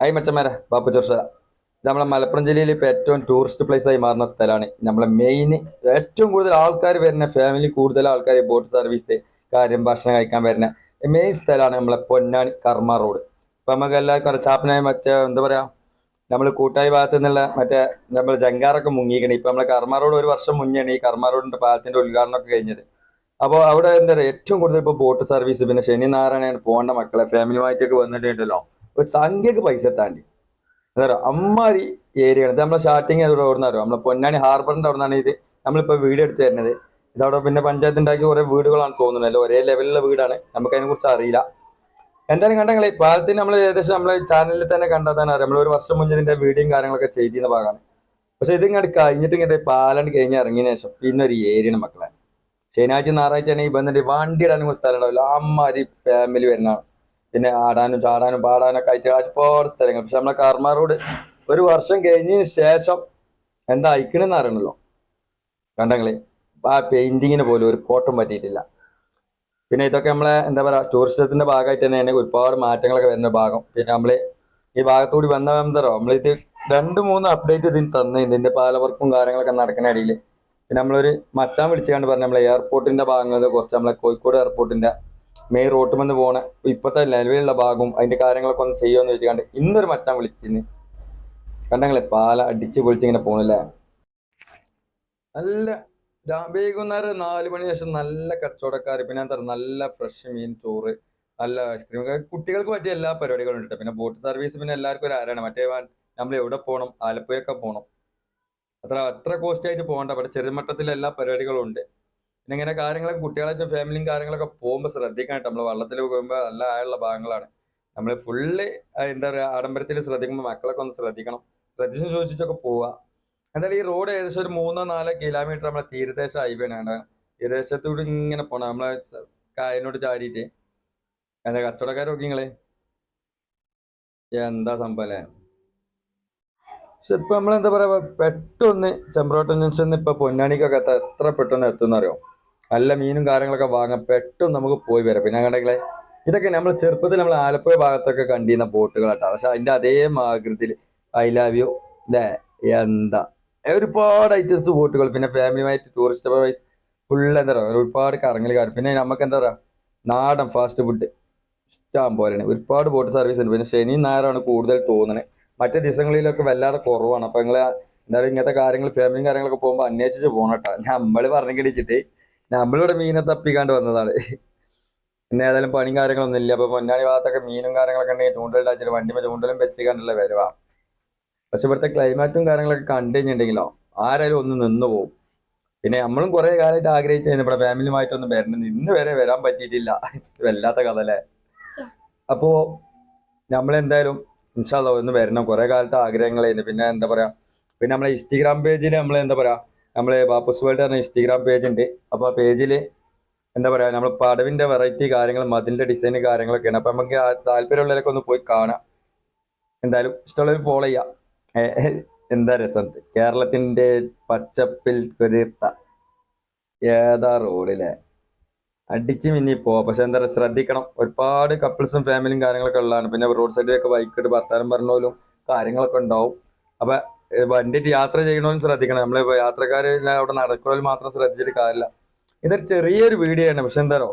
Hi മച്ചന്മാരെ ബാപ്പ ചോർച്ച നമ്മളെ മലപ്പുറം ജില്ലയിൽ ഇപ്പോൾ ഏറ്റവും ടൂറിസ്റ്റ് പ്ലേസ് ആയി മാറുന്ന സ്ഥലമാണ്. നമ്മളെ മെയിൻ ഏറ്റവും കൂടുതൽ ആൾക്കാർ വരുന്ന ഫാമിലി കൂടുതൽ ആൾക്കാർ ബോട്ട് സർവീസ് കാര്യം ഭക്ഷണം കഴിക്കാൻ വരുന്ന മെയിൻ സ്ഥലമാണ് നമ്മളെ പൊന്നാനി കർമ്മ റോഡ് ഇപ്പം നമുക്ക് എല്ലാവർക്കും ചാപ്പനായ മറ്റേ എന്താ പറയുക നമ്മൾ കൂട്ടായി ഭാഗത്ത് നിന്നുള്ള മറ്റേ നമ്മൾ ജങ്കാറൊക്കെ മുങ്ങിക്കണേ ഇപ്പം നമ്മളെ കർമ്മ റോഡ് ഒരു വർഷം മുന്നെയാണ് ഈ കർമ്മ റോഡിന്റെ പാലത്തിന്റെ ഉദ്ഘാടനമൊക്കെ കഴിഞ്ഞത്. അപ്പോൾ അവിടെ എന്താ പറയുക ഏറ്റവും കൂടുതൽ ഇപ്പോൾ ബോട്ട് സർവീസ് പിന്നെ ശനി നാരായണ പോകേണ്ട മക്കളെ ഫാമിലിയുമായിട്ടൊക്കെ വന്നിട്ടുണ്ടല്ലോ. ഒരു സംഖ്യക്ക് പൈസ എത്താണ്ട് അതാ അമ്മാരി ഏരിയ ഇത് നമ്മളെ സ്റ്റാർട്ടിങ് അവിടെ ഓടുന്ന അറിയാം നമ്മളെ പൊന്നാനി ഹാർബറിന്റെ അവിടെ നിന്നാണ് ഇത് നമ്മളിപ്പോൾ വീട് എടുത്തു തരുന്നത് ഇതവിടെ പിന്നെ പഞ്ചായത്ത് ഉണ്ടാക്കിയ കുറെ വീടുകളാണ് തോന്നുന്നത്. അല്ലെ? ഒരേ ലെവലിലുള്ള വീടാണ്. നമുക്ക് അതിനെ കുറിച്ച് അറിയില്ല. എന്തായാലും കണ്ടെങ്കിൽ പാലത്തിന് നമ്മൾ ഏകദേശം നമ്മളെ ചാനലിൽ തന്നെ കണ്ടാൽ തന്നെ അറിയാം നമ്മൾ ഒരു വർഷം മുന്നേ ഇതിന്റെ വീഡിയോയും കാര്യങ്ങളൊക്കെ ചെയ്തിരുന്ന ഭാഗമാണ്. പക്ഷെ ഇതിങ്ങോട്ട് കഴിഞ്ഞിട്ട് ഇങ്ങോട്ട് പാലണ്ട് കഴിഞ്ഞ് ഇറങ്ങിയതിന് ശേഷം പിന്നെ ഒരു ഏരിയാണ് മക്കളെ. ശനിയാഴ്ച ഞായറാഴ്ച ആണെങ്കിൽ ബന്ധുണ്ട് വണ്ടി ഇടാനും സ്ഥലം ഉണ്ടാവില്ല. അമ്മാരി ഫാമിലി വരുന്നതാണ്. പിന്നെ ആടാനും ചാടാനും പാടാനൊക്കെ ആയിട്ട് ഒരുപാട് സ്ഥലങ്ങൾ. പക്ഷെ നമ്മളെ കാർമാ റോഡ് ഒരു വർഷം കഴിഞ്ഞതിന് ശേഷം എന്താ അയക്കണെന്ന് അറിയണല്ലോ. കണ്ടങ്ങളെ ആ പെയിന്റിങ്ങിന് പോലും ഒരു കോട്ടം പറ്റിയിട്ടില്ല. പിന്നെ ഇതൊക്കെ നമ്മളെ എന്താ പറയാ ടൂറിസത്തിന്റെ ഭാഗമായിട്ട് തന്നെയാണ് ഒരുപാട് മാറ്റങ്ങളൊക്കെ വരുന്ന ഭാഗം. പിന്നെ നമ്മൾ ഈ ഭാഗത്തുകൂടി വന്ന എന്തോ നമ്മളിത് രണ്ട് മൂന്ന് അപ്ഡേറ്റ് ഇതിന് തന്നെ ഇതിന്റെ പാലവർക്കും കാര്യങ്ങളൊക്കെ നടക്കുന്ന ഇടയിൽ പിന്നെ നമ്മളൊരു മച്ചാൻ വിളിച്ചുകൊണ്ട് പറഞ്ഞ നമ്മളെ എയർപോർട്ടിന്റെ ഭാഗങ്ങൾ കുറച്ച് നമ്മളെ കോഴിക്കോട് എയർപോർട്ടിന്റെ മെയിൻ റോട്ടിൽ നിന്ന് പോണ ഇപ്പോഴത്തെ നിലവിലുള്ള ഭാഗവും അതിന്റെ കാര്യങ്ങളൊക്കെ ഒന്ന് ചെയ്യുമെന്ന് വെച്ചുകൊണ്ട് ഇന്നൊരു മച്ചാൻ വിളിച്ചിന്. കണ്ടങ്ങളെ പാല അടിച്ച് പൊളിച്ചിങ്ങനെ പോണില്ലേ? നല്ല വൈകുന്നേരം നാല് മണി ശേഷം നല്ല കച്ചവടക്കാർ പിന്നെ എന്താ നല്ല ഫ്രഷ് മീൻ ചോറ് നല്ല ഐസ്ക്രീം കുട്ടികൾക്ക് പറ്റിയ എല്ലാ പരിപാടികളും ഉണ്ട്. പിന്നെ ബോട്ട് സർവീസ് പിന്നെ എല്ലാവർക്കും ഒരു ആരാണ്. മറ്റേ നമ്മൾ എവിടെ പോകണം ആലപ്പുഴയൊക്കെ പോകണം അത്ര അത്ര കോസ്റ്റ് ആയിട്ട് പോകണ്ട. അവിടെ ചെറുമട്ടത്തിൽ എല്ലാ പരിപാടികളും ഉണ്ട്. പിന്നെ ഇങ്ങനെ കാര്യങ്ങളൊക്കെ കുട്ടികളായിട്ട് ഫാമിലിയും കാര്യങ്ങളൊക്കെ പോകുമ്പോൾ ശ്രദ്ധിക്കണം നമ്മൾ വള്ളത്തിൽ പോകുമ്പോൾ നല്ല ആയുള്ള ഭാഗങ്ങളാണ്. നമ്മൾ ഫുള്ള് എന്താ പറയുക ആഡംബരത്തിൽ ശ്രദ്ധിക്കുമ്പോൾ മക്കളൊക്കെ ഒന്ന് ശ്രദ്ധിക്കണം. ശ്രദ്ധിച്ച് ചോദിച്ചിട്ടൊക്കെ പോവുക എന്തായാലും ഈ റോഡ് ഏകദേശം ഒരു മൂന്നോ നാലോ കിലോമീറ്റർ നമ്മളെ തീരദേശ ഹൈവേ ആണ് തീരദേശത്തൂടെ ഇങ്ങനെ പോണം. നമ്മളെ കായലിനോട് ചാരിയിട്ട്. എന്താ കച്ചവടക്കാർ നിങ്ങളെ എന്താ സംഭവം അല്ലേ? പക്ഷെ ഇപ്പൊ നമ്മളെന്താ പറയാ പെട്ടൊന്ന് ചെമ്പ്രോട്ടൻ ജംഗ്ഷനിൽ ഇപ്പൊ പൊന്നാനിക്കൊക്കെ എത്ര പെട്ടെന്ന് എത്തുന്ന അറിയോ നല്ല മീനും കാര്യങ്ങളൊക്കെ വാങ്ങാൻ പെട്ടെന്ന് നമുക്ക് പോയി വരാം. പിന്നെ കണ്ടെങ്കിലേ ഇതൊക്കെ നമ്മൾ ചെറുപ്പത്തിൽ നമ്മൾ ആലപ്പുഴ ഭാഗത്തൊക്കെ കണ്ടിരുന്ന ബോട്ടുകളാട്ടോ. പക്ഷെ അതിന്റെ അതേ ആകൃതിയിൽ ഐ ലവ് യു അല്ലേ എന്താ? ഒരുപാട് ഐറ്റംസ് ബോട്ടുകൾ. പിന്നെ ഫാമിലിയുമായിട്ട് ടൂറിസ്റ്റ് വൈസ് ഫുൾ എന്താ പറയുക ഒരുപാട് കറങ്ങൽ കാര്യം പിന്നെ നമുക്ക് എന്താ പറയുക നാടൻ ഫാസ്റ്റ് ഫുഡ് ഇഷ്ടം പോലെയാണ്. ഒരുപാട് ബോട്ട് സർവീസ് ഉണ്ട്. പിന്നെ ശനി ഞായറാണ് കൂടുതൽ തോന്നുന്നത് മറ്റു ദിവസങ്ങളിലൊക്കെ വല്ലാതെ കുറവാണ്. അപ്പൊ നിങ്ങൾ എന്തായാലും ഇങ്ങനത്തെ കാര്യങ്ങൾ ഫാമിലിയും കാര്യങ്ങളൊക്കെ പോകുമ്പോൾ അന്വേഷിച്ച് പോകണം കേട്ടോ. നമ്മൾ പറഞ്ഞു കിടിച്ചിട്ട് നമ്മളിവിടെ മീനെ തപ്പിക്കാണ്ട് വന്നതാണ്. പിന്നെ ഏതായാലും പണിയും കാര്യങ്ങളൊന്നും ഇല്ല. അപ്പൊ പൊന്നാനി ഭാഗത്തൊക്കെ മീനും കാര്യങ്ങളൊക്കെ ഉണ്ടെങ്കിൽ ചൂണ്ടലിട്ടാച്ചിട്ട് വണ്ടിമേ ചൂണ്ടലും വെച്ച് വരുവാ. പക്ഷെ ഇവിടുത്തെ ക്ലൈമാറ്റും കാര്യങ്ങളൊക്കെ കണ്ടു കഴിഞ്ഞിട്ടുണ്ടെങ്കിലോ ആരായാലും ഒന്ന് നിന്ന് പോകും പിന്നെ നമ്മളും കുറെ കാലമായിട്ട് ആഗ്രഹിച്ചു ഇവിടെ ഫാമിലിയുമായിട്ടൊന്നും വരണം ഇന്ന് വരെ വരാൻ പറ്റിയിട്ടില്ല. വല്ലാത്ത കഥ അല്ലേ അപ്പോ നമ്മളെന്തായാലും ഇൻഷാല്ല ഒന്ന് വരണം. കുറെ കാലത്തെ ആഗ്രഹങ്ങളായിരുന്നു. പിന്നെ എന്താ പറയാ? പിന്നെ നമ്മളെ ഇൻസ്റ്റഗ്രാം പേജിൽ നമ്മൾ എന്താ പറയാ? നമ്മളെ ബാപ്പസ് വേൾഡ് പറഞ്ഞ ഇൻസ്റ്റഗ്രാം പേജ് ഉണ്ട് അപ്പൊ ആ പേജിൽ എന്താ പറയാ നമ്മൾ പടവിന്റെ വെറൈറ്റി കാര്യങ്ങൾ മതിലിന്റെ ഡിസൈൻ കാര്യങ്ങളൊക്കെയാണ്. അപ്പൊ നമുക്ക് താല്പര്യമുള്ളവരൊക്കെ ഒന്ന് പോയി കാണാം. എന്തായാലും ഇഷ്ടമുള്ളവർ ഫോളോ ചെയ്യാം. എന്താ രസം? കേരളത്തിന്റെ പച്ചപ്പിൽ കുതിർത്ത ഏതാ റോഡിലെ അടിച്ച് മിന്നി പോവാ. പക്ഷെ എന്താ പറയുക ശ്രദ്ധിക്കണം. ഒരുപാട് കപ്പിൾസും ഫാമിലിയും കാര്യങ്ങളൊക്കെ ഉള്ളതാണ്. പിന്നെ റോഡ് സൈഡിലൊക്കെ ബൈക്ക് ഇട്ട് ഭർത്താനം പറഞ്ഞോലും കാര്യങ്ങളൊക്കെ ഉണ്ടാവും. അപ്പൊ വണ്ടിയിട്ട് യാത്ര ചെയ്യണമെന്ന് ശ്രദ്ധിക്കണം. നമ്മൾ യാത്രക്കാര് അവിടെ നടക്കുന്നതിൽ മാത്രം ശ്രദ്ധിച്ചിട്ട് കാര്യമില്ല ഇതൊരു ചെറിയൊരു വീഡിയോ ആണ് പക്ഷെ എന്താണോ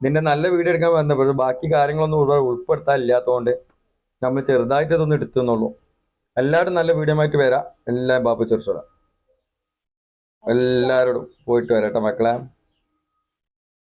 ഇതിന്റെ നല്ല വീഡിയോ എടുക്കാൻ വന്നപ്പോൾ ബാക്കി കാര്യങ്ങളൊന്നും ഇവിടെ ഉൾപ്പെടുത്താൻ ഇല്ലാത്തതുകൊണ്ട് നമ്മൾ ചെറുതായിട്ട് ഇതൊന്നും എടുത്തുന്നുള്ളൂ. എല്ലാവരും നല്ല വീഡിയോ ആയിട്ട് വരാം. എല്ലാം ബാബു ചെറുച്ചോളാം എല്ലാവരോടും പോയിട്ട് വരാം കേട്ടോ മക്കളെ.